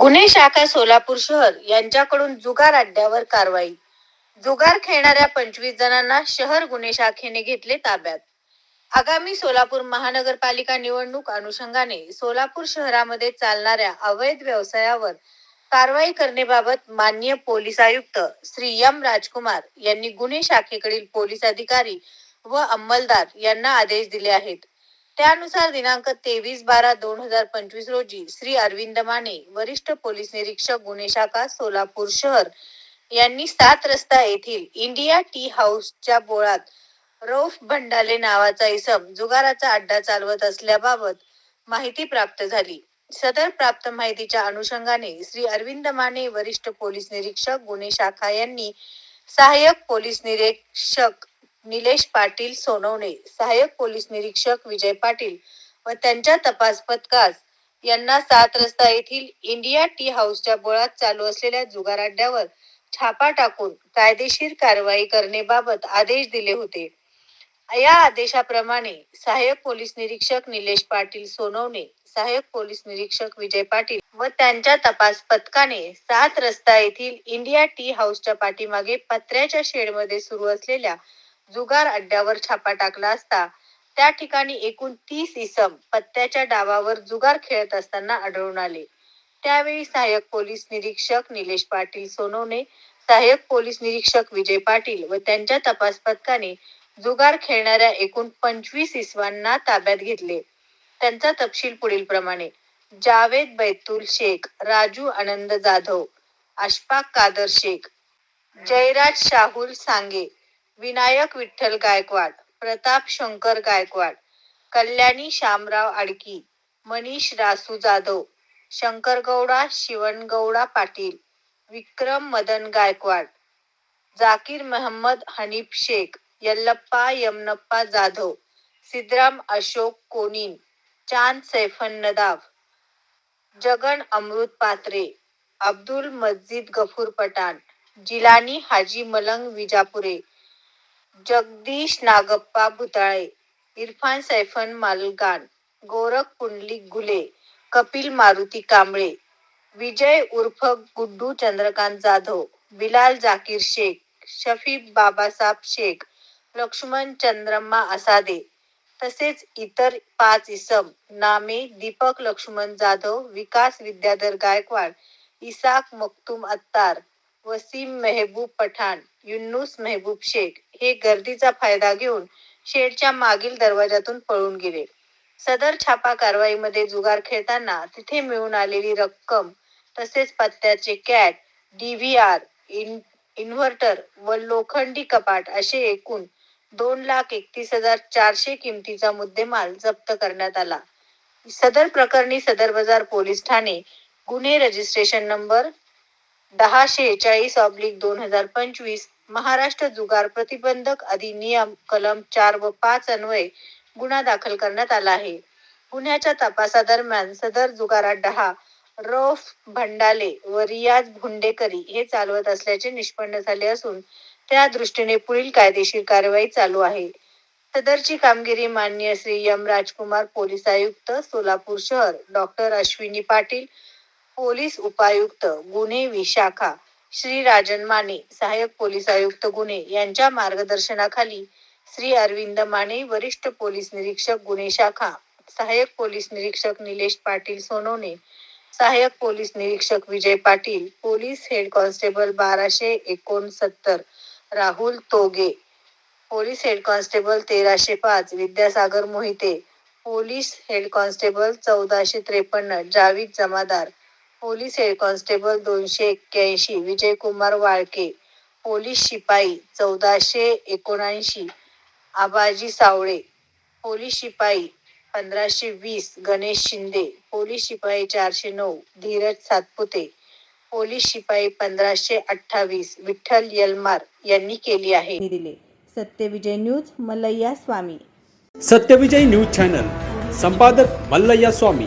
गुन्हे शाखा सोलापूर शहर यांच्याकडून जुगार अड्ड्यावर कारवाई. जुगार खेळणाऱ्या पंचवीस जणांना शहर गुन्हे शाखेने घेतले ताब्यात. आगामी सोलापूर महानगरपालिका निवडणूक अनुषंगाने सोलापूर शहरामध्ये चालणाऱ्या अवैध व्यवसायावर कारवाई करण्याबाबत मान्य पोलीस आयुक्त श्री एम राजकुमार यांनी गुन्हे शाखेकडील पोलीस अधिकारी व अंमलदार यांना आदेश दिले आहेत. त्यानुसार दिनांक तेवीस बारा दोन हजार पंचवीस रोजी श्री अरविंद माने वरिष्ठ पोलीस निरीक्षक गुन्हे शाखा सोलापूर शहर यांनी सात रस्ता येथील इंडिया टी हाऊसच्या बोळात रौफ भंडाले नावाचा इसम जुगाराचा अड्डा चालवत असल्याबाबत माहिती प्राप्त झाली. सदर प्राप्त माहितीच्या अनुषंगाने श्री अरविंद माने वरिष्ठ पोलीस निरीक्षक गुन्हे शाखा यांनी सहाय्यक पोलीस निरीक्षक निलेश पाटील सोनवणे सहाय्यक पोलीस निरीक्षक विजय पाटील व त्यांच्या तपास पथकास यांना सात रस्ता येथील इंडिया टी हाऊसच्या बोळात चालू असलेल्या जुगार अड्ड्यावर छापा टाकून कायदेशीर कारवाई करण्याबाबत आदेश दिले होते. या आदेशाप्रमाणे सहाय्यक पोलीस निरीक्षक निलेश पाटील सोनवणे सहाय्यक पोलीस निरीक्षक विजय पाटील व त्यांच्या तपास पथकाने सात रस्ता येथील इंडिया टी हाऊसच्या पाठीमागे पत्र्याच्या शेडमध्ये सुरू असलेल्या जुगार अड्ड्यावर छापा टाकला असता त्या ठिकाणी एकूण तीस इसम पत्त्याच्या डावावर जुगार खेळत असताना आढळून आले. त्यावेळी सहाय्यक पोलीस निरीक्षक निलेश पाटील सोनवणे सहाय्यक पोलीस निरीक्षक विजय पाटील व त्यांच्या तपास पथकाने जुगार खेळणाऱ्या एकूण पंचवीस इसवांना ताब्यात घेतले. त्यांचा तपशील पुढील प्रमाणे. जावेद बैतुल शेख राजू आनंद जाधव अशफाक कादर शेख जयराज शाहुल सांगे विनायक विठ्ठल गायकवाड प्रताप शंकर गायकवाड कल्याणी शामराव आडकी मनीष रासू जाधव शंकरगौडा शिवणगौडा पाटील विक्रम मदन गायकवाड जाकीर महम्मद हनीफ शेख यल्लप्पा यमनप्पा जाधव सिद्धराम अशोक कोनीन चांद सैफन नदाफ जगन अमृत पात्रे अब्दुल मस्जिद गफूर पठाण जिलानी हाजी मलंग विजापुरे जगदीश नागप्पा भुताळे इरफान सैफन मालगान गोरख पुंडलिक गुले कपिल मारुती कांबळे विजय उर्फ गुड्डू चंद्रकांत जाधव बिलाल जाकीर शेख शफी बाबासाब शेख लक्ष्मण चंद्रम्मा असादे तसेच इतर पाच इसम नामे दीपक लक्ष्मण जाधव विकास विद्याधर गायकवाड इसाक मक्तूम अत्तार वसीम मेहबूब पठाण युन्नूस मेहबूब शेख हे गर्दीचा फायदा घेऊन शेडच्या मागील दरवाजातून पळून गेले. सदर छापा कारवाईमध्ये जुगार खेळताना तिथे मिळून आलेली रक्कम तसेच पत्त्याचे कॅट डीव्हीआर इन्व्हर्टर व लोखंडी कपाट असे एकूण दोन लाख एकतीस हजार चारशे किमतीचा मुद्देमाल जप्त करण्यात आला. सदर प्रकरणी सदर बाजार पोलीस ठाणे गुन्हे रजिस्ट्रेशन नंबर दहा शेहेचाळीस ऑब्लिक दोन हजार पंचवीस महाराष्ट्र जुगार प्रतिबंधक अधिनियम कलम चार व पाच अन्वये गुन्हा दाखल करण्यात आला आहे. गुन्ह्याच्या तपासादरम्यान सदर जुगार डहा, हा रौफ भंडाले व रियाज भुंडेकरी हे चालवत असल्याचे निष्पन्न झाले असून त्या दृष्टीने पुढील कायदेशीर कारवाई चालू आहे. सदरची कामगिरी माननीय श्री एम राजकुमार पोलीस आयुक्त सोलापूर शहर डॉक्टर अश्विनी पाटील पोलीस उपायुक्त गुन्हे विशाखा श्री राजन माने सहाय्यक पोलीस आयुक्त गुन्हे यांच्या मार्गदर्शनाखाली श्री अरविंद माने वरिष्ठ पोलीस निरीक्षक गुन्हे शाखा सहाय्यक पोलीस निरीक्षक निलेश पाटील सोनवणे सहाय्यक पोलीस निरीक्षक Vijay Patil police head constable बाराशे एकोणसत्तर Rahul Toge police head constable तेराशे पाच Vidyasagar Mohite police head constable चौदाशे त्रेपन्न Javed Jamadar police head constable दोनशे एक्क्याऐंशी विजयकुमार वाळके पोलीस शिपाई चौदाशे एकोणऐंशी आबाजी सावळे पोलीस शिपाई पंधराशे वीस गणेश शिंदे पोलीस शिपाई चारशे नऊ धीरज सातपुते पोलीस शिपाई पंधराशे अठ्ठावीस विठ्ठल यलमार यांनी केली आहे. दिले. Satyavijay news Mallayya Swami. Satyavijay news channel. संपादक मल्लय्या स्वामी.